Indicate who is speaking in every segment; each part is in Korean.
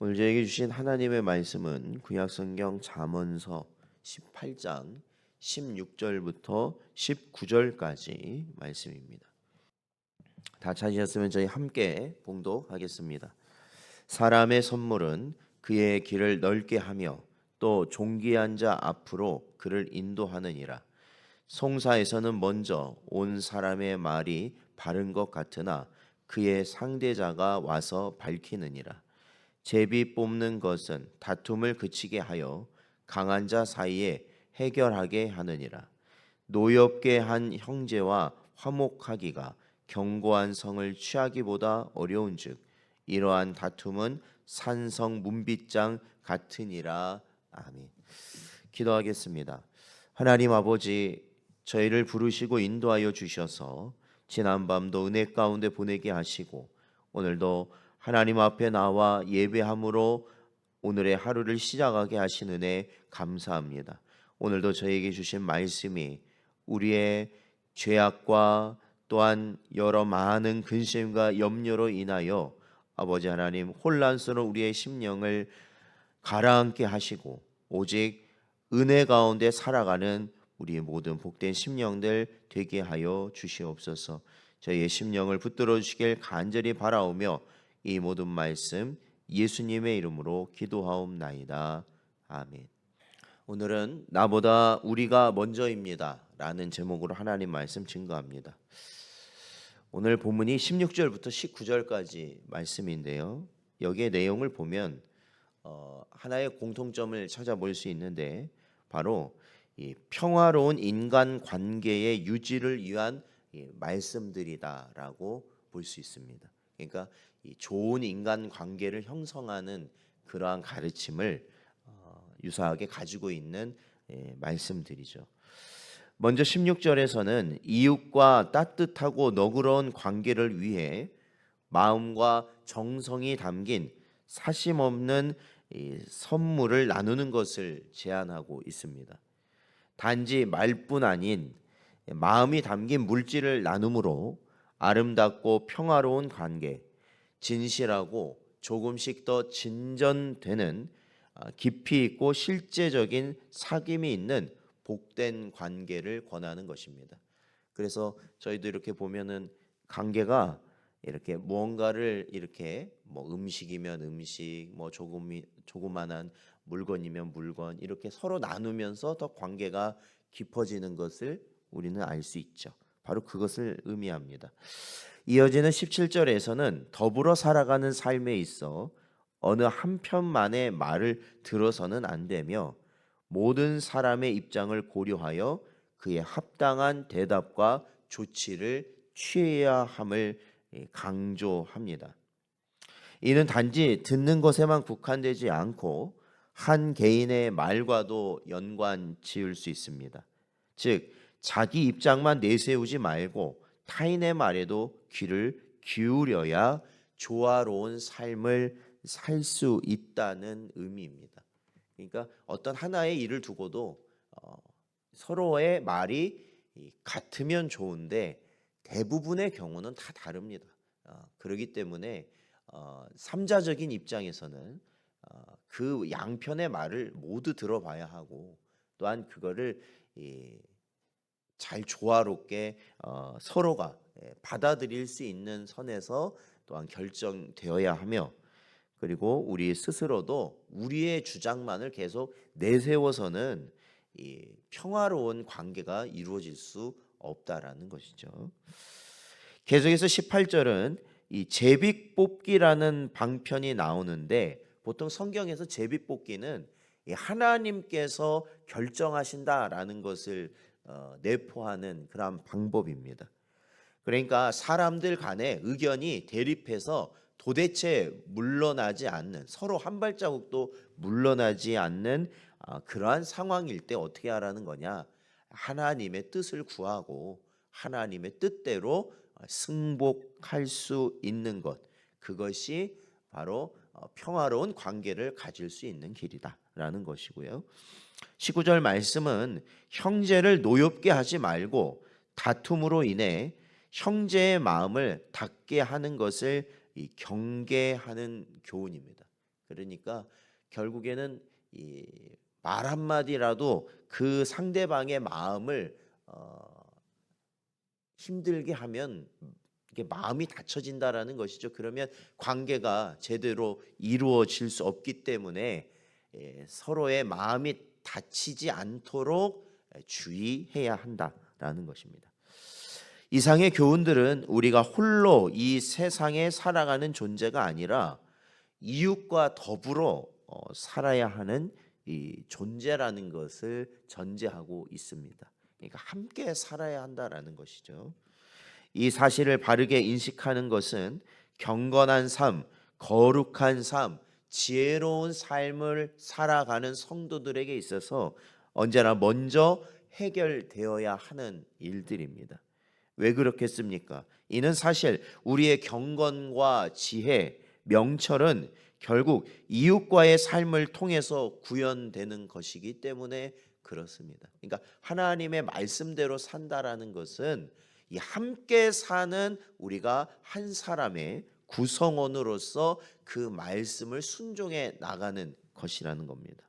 Speaker 1: 오늘 저에게 주신 하나님의 말씀은 구약성경 잠언서 18장 16절부터 19절까지 말씀입니다. 다 찾으셨으면 저희 함께 봉독하겠습니다. 사람의 선물은 그의 길을 넓게 하며 또 존귀한 자 앞으로 그를 인도하느니라. 송사에서는 먼저 온 사람의 말이 바른 것 같으나 그의 상대자가 와서 밝히느니라. 제비 뽑는 것은 다툼을 그치게 하여 강한 자 사이에 해결하게 하느니라. 노엽게 한 형제와 화목하기가 견고한 성을 취하기보다 어려운즉 이러한 다툼은 산성 문빗장 같으니라. 아멘. 기도하겠습니다. 하나님 아버지 저희를 부르시고 인도하여 주셔서 지난 밤도 은혜 가운데 보내게 하시고 오늘도 하나님 앞에 나와 예배함으로 오늘의 하루를 시작하게 하신 은혜 감사합니다. 오늘도 저에게 주신 말씀이 우리의 죄악과 또한 여러 많은 근심과 염려로 인하여 아버지 하나님 혼란스러운 우리의 심령을 가라앉게 하시고 오직 은혜 가운데 살아가는 우리의 모든 복된 심령들 되게 하여 주시옵소서. 저희의 심령을 붙들어 주시길 간절히 바라오며 이 모든 말씀 예수님의 이름으로 기도하옵나이다. 아멘. 오늘은 나보다 우리가 먼저입니다 라는 제목으로 하나님 말씀 증거합니다. 오늘 본문이 16절부터 19절까지 말씀인데요. 여기에 내용을 보면 어, 하나의 공통점을 찾아볼 수 있는데 바로 이 평화로운 인간 관계의 유지를 위한 이 말씀들이다라고 볼 수 있습니다. 그러니까 이 좋은 인간 관계를 형성하는 그러한 가르침을 어, 유사하게 가지고 있는 예, 말씀들이죠. 먼저 16절에서는 이웃과 따뜻하고 너그러운 관계를 위해 마음과 정성이 담긴 사심 없는 이 선물을 나누는 것을 제안하고 있습니다. 단지 말뿐 아닌 마음이 담긴 물질을 나눔으로 아름답고 평화로운 관계, 진실하고 조금씩 더 진전되는 아, 깊이 있고 실제적인 사귐이 있는 복된 관계를 권하는 것입니다. 그래서 저희도 이렇게 보면은 관계가 이렇게 무언가를 이렇게 뭐 음식이면 음식, 뭐 조금이 조그만한 물건이면 물건 이렇게 서로 나누면서 더 관계가 깊어지는 것을 우리는 알 수 있죠. 바로 그것을 의미합니다. 이어지는 17절에서는 더불어 살아가는 삶에 있어 어느 한편만의 말을 들어서는 안 되며 모든 사람의 입장을 고려하여 그의 합당한 대답과 조치를 취해야 함을 강조합니다. 이는 단지 듣는 것에만 국한되지 않고 한 개인의 말과도 연관 지을 수 있습니다. 즉 자기 입장만 내세우지 말고 타인의 말에도 귀를 기울여야 조화로운 삶을 살 수 있다는 의미입니다. 그러니까 어떤 하나의 일을 두고도 어, 서로의 말이 같으면 좋은데 대부분의 경우는 다 다릅니다. 어, 그렇기 때문에 어, 삼자적인 입장에서는 어, 그 양편의 말을 모두 들어봐야 하고 또한 그거를 이, 잘 조화롭게 어, 서로가 예, 받아들일 수 있는 선에서 또한 결정되어야 하며 그리고 우리 스스로도 우리의 주장만을 계속 내세워서는 이 평화로운 관계가 이루어질 수 없다라는 것이죠. 계속해서 18절은 이 제비 뽑기라는 방편이 나오는데 보통 성경에서 제비 뽑기는 이 하나님께서 결정하신다라는 것을 어, 내포하는 그런 방법입니다. 그러니까 사람들 간의 의견이 대립해서 도대체 물러나지 않는 서로 한 발자국도 물러나지 않는 아, 그러한 상황일 때 어떻게 하라는 거냐? 하나님의 뜻을 구하고 하나님의 뜻대로 승복할 수 있는 것 그것이 바로 어, 평화로운 관계를 가질 수 있는 길이다라는 것이고요. 19절 말씀은 형제를 노엽게 하지 말고 다툼으로 인해 형제의 마음을 닫게 하는 것을 경계하는 교훈입니다. 그러니까 결국에는 이말 한마디라도 그 상대방의 마음을 어, 힘들게 하면 이게 마음이 닫혀진다라는 것이죠. 그러면 관계가 제대로 이루어질 수 없기 때문에 예, 서로의 마음이 다치지 않도록 주의해야 한다라는 것입니다. 이상의 교훈들은 우리가 홀로 이 세상에 살아가는 존재가 아니라 이웃과 더불어 어, 살아야 하는 이 존재라는 것을 전제하고 있습니다. 그러니까 함께 살아야 한다라는 것이죠. 이 사실을 바르게 인식하는 것은 경건한 삶, 거룩한 삶, 지혜로운 삶을 살아가는 성도들에게 있어서 언제나 먼저 해결되어야 하는 일들입니다. 왜 그렇겠습니까? 이는 사실 우리의 경건과 지혜, 명철은 결국 이웃과의 삶을 통해서 구현되는 것이기 때문에 그렇습니다. 그러니까 하나님의 말씀대로 산다라는 것은 이 함께 사는 우리가 한 사람의 구성원으로서 그 말씀을 순종해 나가는 것이라는 겁니다.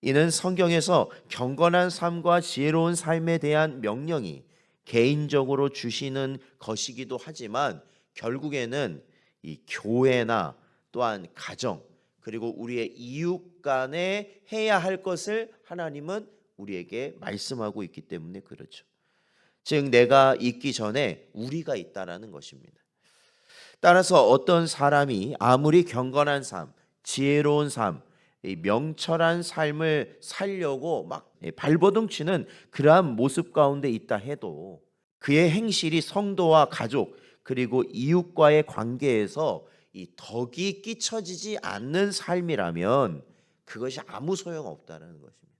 Speaker 1: 이는 성경에서 경건한 삶과 지혜로운 삶에 대한 명령이 개인적으로 주시는 것이기도 하지만 결국에는 이 교회나 또한 가정 그리고 우리의 이웃 간에 해야 할 것을 하나님은 우리에게 말씀하고 있기 때문에 그렇죠. 즉 내가 있기 전에 우리가 있다라는 것입니다. 따라서 어떤 사람이 아무리 경건한 삶, 지혜로운 삶, 이 명철한 삶을 살려고 막 발버둥 치는 그러한 모습 가운데 있다 해도 그의 행실이 성도와 가족 그리고 이웃과의 관계에서 이 덕이 끼쳐지지 않는 삶이라면 그것이 아무 소용 없다는 것입니다.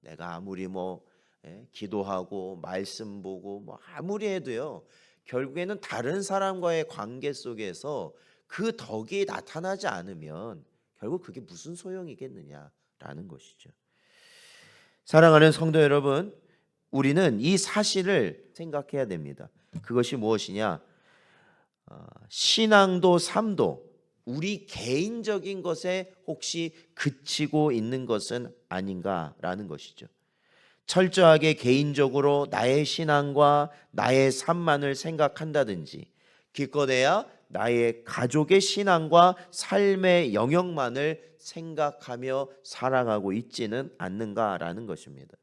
Speaker 1: 내가 아무리 뭐 예, 기도하고 말씀 보고 뭐 아무리 해도요 결국에는 다른 사람과의 관계 속에서 그 덕이 나타나지 않으면 결국 그게 무슨 소용이겠느냐라는 것이죠. 사랑하는 성도 여러분, 우리는 이 사실을 생각해야 됩니다. 그것이 무엇이냐? 어, 신앙도 삶도 우리 개인적인 것에 혹시 그치고 있는 것은 아닌가라는 것이죠. 철저하게 개인적으로 나의 신앙과 나의 삶만을 생각한다든지 기껏해야 나의 가족의 신앙과 삶의 영역만을 생각하며 살아가고 있지는 않는가라는 것입니다.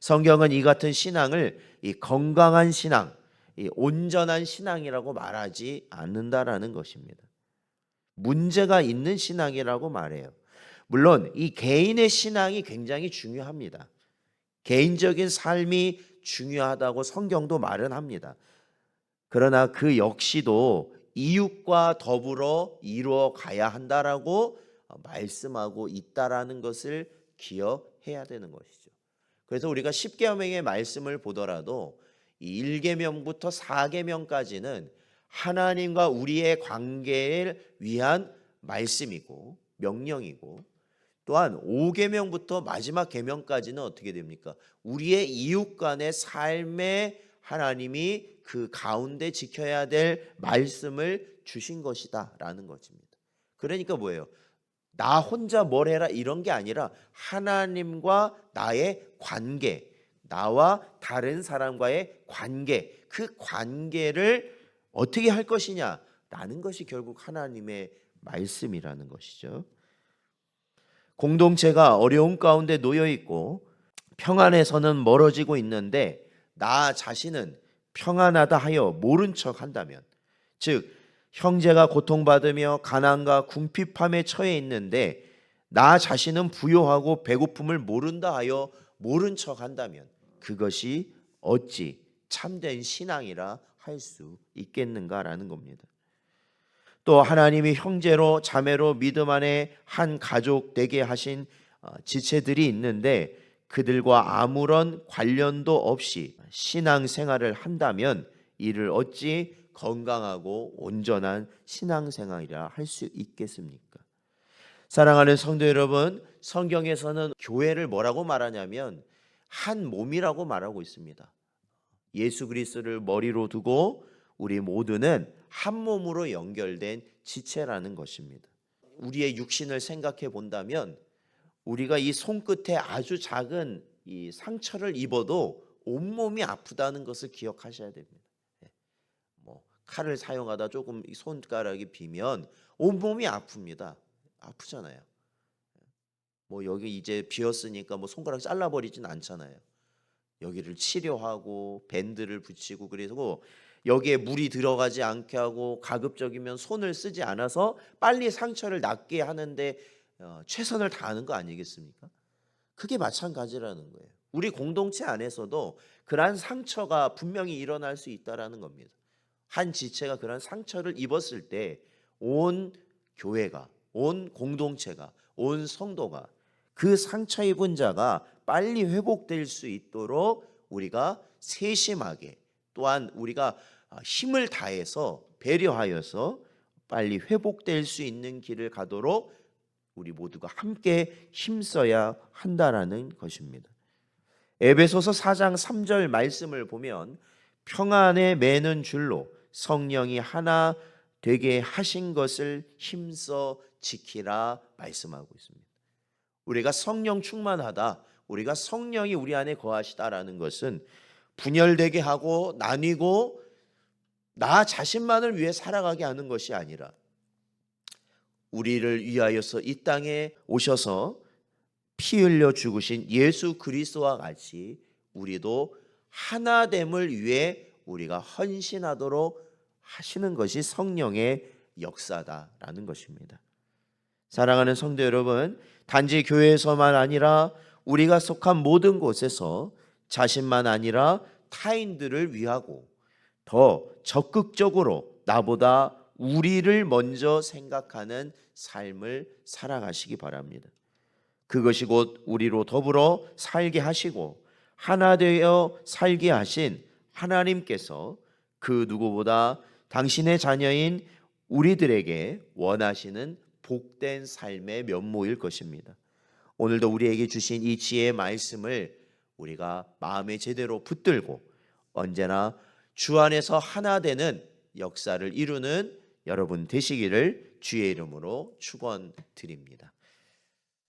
Speaker 1: 성경은 이 같은 신앙을 이 건강한 신앙, 이 온전한 신앙이라고 말하지 않는다라는 것입니다. 문제가 있는 신앙이라고 말해요. 물론 이 개인의 신앙이 굉장히 중요합니다. 개인적인 삶이 중요하다고 성경도 말은 합니다. 그러나 그 역시도 이웃과 더불어 이루어 가야 한다라고 말씀하고 있다라는 것을 기억해야 되는 것이죠. 그래서 우리가 10계명의 말씀을 보더라도 1계명부터 4계명까지는 하나님과 우리의 관계를 위한 말씀이고 명령이고 또한 5계명부터 마지막 계명까지는 어떻게 됩니까? 우리의 이웃 간의 삶에 하나님이 그 가운데 지켜야 될 말씀을 주신 것이다라는 것입니다. 그러니까 뭐예요? 나 혼자 뭘 해라 이런 게 아니라 하나님과 나의 관계, 나와 다른 사람과의 관계, 그 관계를 어떻게 할 것이냐라는 것이 결국 하나님의 말씀이라는 것이죠. 공동체가 어려움 가운데 놓여 있고 평안에서는 멀어지고 있는데 나 자신은 평안하다 하여 모른 척 한다면 즉 형제가 고통받으며 가난과 궁핍함에 처해 있는데 나 자신은 부요하고 배고픔을 모른다 하여 모른 척 한다면 그것이 어찌 참된 신앙이라 할 수 있겠는가라는 겁니다. 또 하나님이 형제로 자매로 믿음 안에 한 가족 되게 하신 어, 지체들이 있는데 그들과 아무런 관련도 없이 신앙 생활을 한다면 이를 어찌 건강하고 온전한 신앙 생활이라 할 수 있겠습니까? 사랑하는 성도 여러분, 성경에서는 교회를 뭐라고 말하냐면 한 몸이라고 말하고 있습니다. 예수 그리스도를 머리로 두고 우리 모두는 한 몸으로 연결된 지체라는 것입니다. 우리의 육신을 생각해 본다면 우리가 이 손끝에 아주 작은 이 상처를 입어도 온몸이 아프다는 것을 기억하셔야 됩니다. 예. 뭐 칼을 사용하다 조금 이 손가락이 비면 온몸이 아픕니다. 아프잖아요. 뭐 여기 이제 비었으니까 뭐 손가락 잘라 버리진 않잖아요. 여기를 치료하고 밴드를 붙이고 그래서 여기에 물이 들어가지 않게 하고 가급적이면 손을 쓰지 않아서 빨리 상처를 낫게 하는데 어, 최선을 다하는 거 아니겠습니까? 그게 마찬가지라는 거예요. 우리 공동체 안에서도 그러한 상처가 분명히 일어날 수 있다라는 겁니다. 한 지체가 그런 상처를 입었을 때 온 교회가, 온 공동체가, 온 성도가 그 상처 입은 자가 빨리 회복될 수 있도록 우리가 세심하게 또한 우리가 아, 힘을 다해서 배려하여서 빨리 회복될 수 있는 길을 가도록 우리 모두가 함께 힘써야 한다라는 것입니다. 에베소서 4장 3절 말씀을 보면 평안에 매는 줄로 성령이 하나 되게 하신 것을 힘써 지키라 말씀하고 있습니다. 우리가 성령 충만하다. 우리가 성령이 우리 안에 거하시다라는 것은 분열되게 하고 나뉘고 나 자신만을 위해 살아가게 하는 것이 아니라 우리를 위하여서 이 땅에 오셔서 피 흘려 죽으신 예수 그리스도와 같이 우리도 하나됨을 위해 우리가 헌신하도록 하시는 것이 성령의 역사다라는 것입니다. 사랑하는 성도 여러분, 단지 교회에서만 아니라 우리가 속한 모든 곳에서 자신만 아니라 타인들을 위하고 더 적극적으로 나보다 우리를 먼저 생각하는 삶을 살아가시기 바랍니다. 그것이 곧 우리로 더불어 살게 하시고 하나 되어 살게 하신 하나님께서 그 누구보다 당신의 자녀인 우리들에게 원하시는 복된 삶의 면모일 것입니다. 오늘도 우리에게 주신 이 지혜의 말씀을 우리가 마음에 제대로 붙들고 언제나 주 안에서 하나 되는 역사를 이루는 여러분 되시기를 주의 이름으로 축원드립니다.